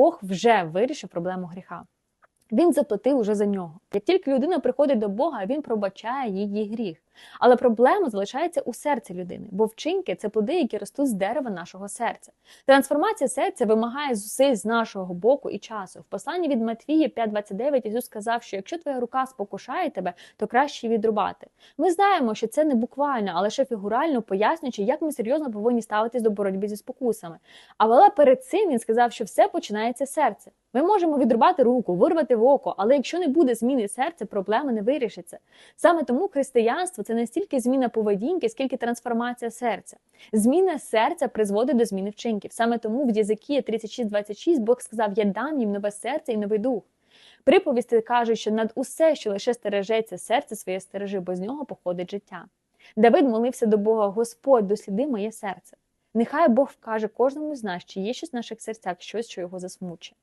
Бог вже вирішив проблему гріха. Він заплатив уже за нього. Як тільки людина приходить до Бога, він пробачає її гріх. Але проблема залишається у серці людини, бо вчинки це плоди, які ростуть з дерева нашого серця. Трансформація серця вимагає зусиль з нашого боку і часу. В посланні від Матвія 5.29 Ісус сказав, що якщо твоя рука спокушає тебе, то краще її відрубати. Ми знаємо, що це не буквально, а лише фігурально пояснюючи, як ми серйозно повинні ставитись до боротьби зі спокусами. Але перед цим він сказав, що все починається з серця. Ми можемо відрубати руку, вирвати в око, але якщо не буде зміни серця, проблема не вирішиться. Саме тому християнство це не стільки зміна поведінки, скільки трансформація серця. Зміна серця призводить до зміни вчинків. Саме тому в Єзикії 36.26 Бог сказав: Я дам їм нове серце і новий дух. Приповісти кажуть, що над усе, що лише стережеться, серце своє стережи, бо з нього походить життя. Давид молився до Бога: Господь, досліди моє серце. Нехай Бог вкаже кожному з нас, чи є щось в наших серцях, щось, що його засмучує.